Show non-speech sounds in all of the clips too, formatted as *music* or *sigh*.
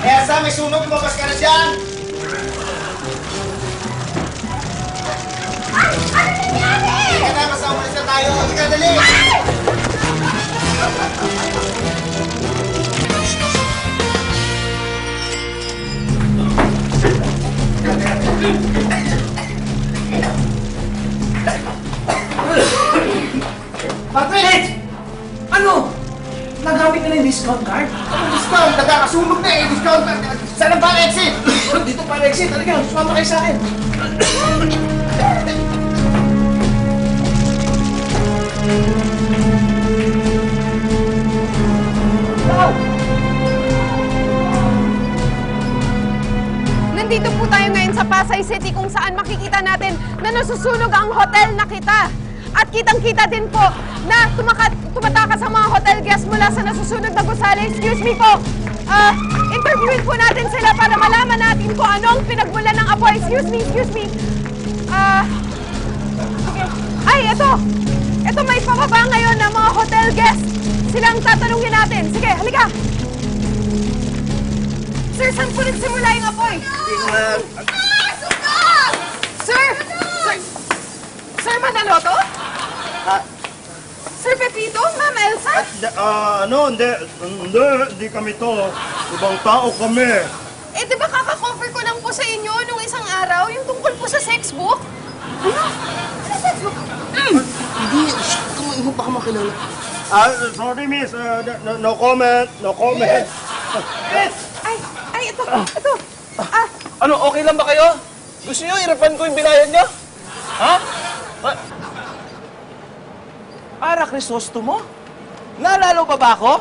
Elsa, may sunog. Lumabas ka na dyan. Hindi ka na, basta umalis na tayo. Hindi ka, dali. Patrick! Ano? Nagamit na yung discount card? Ang discount, nagkakasunog na eh. Discount. Saan ang pang exit? Dito para exit. Talaga, sumama kayo sa akin. Nandito po tayo ngayon sa Pasay City kung saan makikita natin na nasusunog ang hotel na kita. At kitang-kita din po na tumaka- tumatakas ang mga hotel guests mula sa nasusunog na gusali. Excuse me po. Ah, interviewin po natin sila para malaman natin kung anong pinagmulan ng apoy. Excuse me, excuse me. Ah, sige. Ay, ito. Ito may pababa ngayon ng mga hotel guests. Silang tatanungin natin. Sige, halika. Sir, saan po nagsimula yung apoy? Sir! Sir! Sir Manaloto? Sir Pepito? Ma'am Elsa? Ah, ano, hindi. Hindi, hindi kami to. Ibang tao kami. Eh, di ba kaka-cover ko lang po sa inyo nung isang araw yung tungkol po sa sex book? Ano? Ano sex book? Hindi, shh, mo baka makilala. Ah, sorry miss, Ah, no, no comment, no comment. Ay, ay, ito, ito. Ah, Ano, okay lang ba kayo? Gusto niyo i-refund ko yung binayad niyo? Ha? Ah. Ara Crisostomo? Naalala pa ba ako?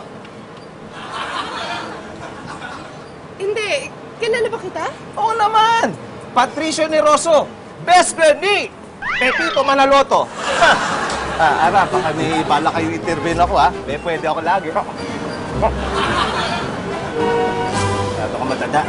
hindi. Kilala ba kita? Oo naman! Patricio Neroso, best friend ni Pepito Manaloto. *laughs* Ah, Ara, baka may bala kayo intervene ako ha. May pwede ako lagi. *laughs* Mato ka matanda.